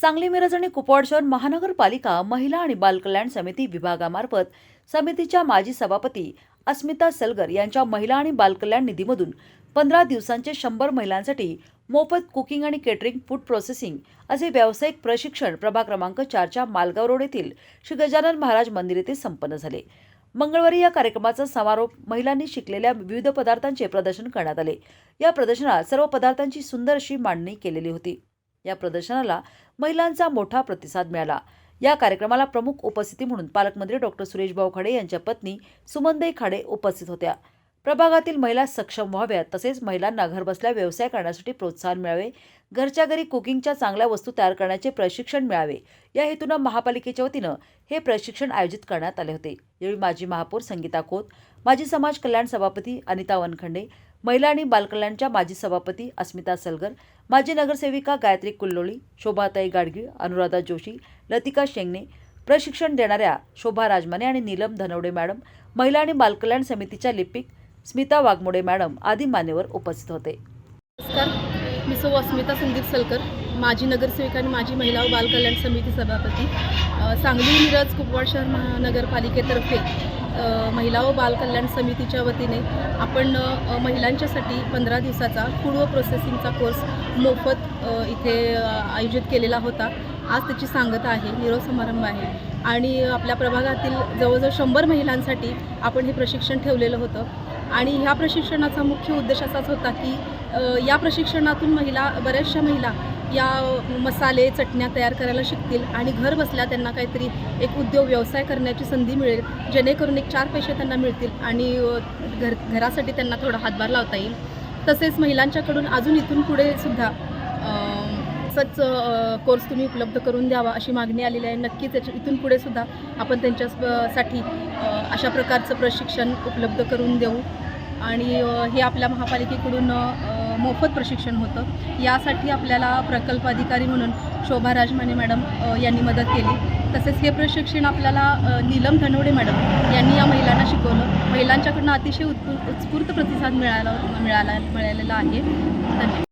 सांगली मिरज आणि कुपवाड शहर महानगरपालिका महिला आणि बालकल्याण समिती विभागामार्फत समितीच्या माजी सभापती अस्मिता सलगर यांच्या महिला आणि बालकल्याण निधीमधून पंधरा दिवसांचे शंभर महिलांसाठी मोफत कुकिंग आणि केटरिंग फूड प्रोसेसिंग असे व्यावसायिक प्रशिक्षण प्रभाग क्रमांक चारच्या मालगाव रोड येथील श्री गजानन महाराज मंदिर येथे संपन्न झाले. मंगळवारी या कार्यक्रमाचा समारोप महिलांनी शिकलेल्या विविध पदार्थांचे प्रदर्शन करण्यात आले. या प्रदर्शनात सर्व पदार्थांची सुंदर अशी मांडणी केलेली होती. या प्रदर्शनाला महिलांचा मोठा प्रतिसाद मिळाला. या कार्यक्रमाला प्रमुख उपस्थिती म्हणून पालकमंत्री डॉक्टर सुरेशभाऊ खाडे यांच्या पत्नी सुमनदेई खाडे उपस्थित होत्या. प्रभागातील महिला सक्षम व्हाव्यात तसेच महिलांना घरबसल्या व्यवसाय करण्यासाठी प्रोत्साहन मिळावे घरच्या घरी कुकिंगच्या चांगल्या वस्तू तयार करण्याचे प्रशिक्षण मिळावे. या हेतूनं महापालिकेच्या वतीनं हे प्रशिक्षण आयोजित करण्यात आले होते. यावेळी माजी महापौर संगीता खोत माजी समाज कल्याण सभापती अनिता वनखंडे महिला आणि बालकल्याणच्या माजी सभापती अस्मिता सलगर माजी नगरसेविका गायत्री कुल्लोळी शोभाताई गाडगीळ अनुराधा जोशी लतिका शेंगणे प्रशिक्षण देणाऱ्या शोभा राजमाने आणि नीलम धनवडे मॅडम महिला आणि बालकल्याण समितीच्या लिपिक स्मिता वाघमोडे मॅडम आदी मान्यवर उपस्थित होते. नमस्कार. मी सौ अस्मिता संदीप सलकर माजी नगरसेविका आणि माजी महिला व बालकल्याण समिती सभापती. सांगली मिरज कुपवाड शहर महानगरपालिकेतर्फे महिला व बालकल्याण समितीच्या वतीने आपण महिलांच्यासाठी पंधरा दिवसाचा फूड व प्रोसेसिंगचा कोर्स मोफत इथे आयोजित केलेला होता. आज त्याची सांगता आहे निरोप समारंभ आहे. आणि आपल्या प्रभागातील जवळजवळ शंभर महिलांसाठी आपण हे प्रशिक्षण ठेवलेलं होतं. आणि ह्या प्रशिक्षणाचा मुख्य उद्देश असाच होता की या प्रशिक्षणातून महिला बऱ्याचशा महिला या मसाले चटण्या तयार करायला शिकतील आणि घर बसल्या त्यांना काहीतरी एक उद्योग व्यवसाय करण्याची संधी मिळेल जेणेकरून एक चार पैसे त्यांना मिळतील आणि घर घरासाठी त्यांना थोडा हातभार लावता येईल. तसेच महिलांच्याकडून अजून इथून पुढे सुद्धा असंच कोर्स तुम्ही उपलब्ध करून द्यावा अशी मागणी आलेली आहे. नक्कीच याच्या इथून पुढे सुद्धा आपण त्यांच्यासाठी अशा प्रकारचं प्रशिक्षण उपलब्ध करून देऊ. आणि हे आपल्या महापालिकेकडून मोफत प्रशिक्षण होतं. यासाठी आपल्याला प्रकल्प अधिकारी म्हणून शोभा राजमाने मॅडम यांनी मदत केली. तसेच हे प्रशिक्षण आपल्याला नीलम धनवडे मॅडम यांनी या महिलांना शिकवलं. महिलांच्याकडून अतिशय उत्पू उत्स्फूर्त प्रतिसाद मिळाला मिळाला मिळालेला आहे. धन्यवाद.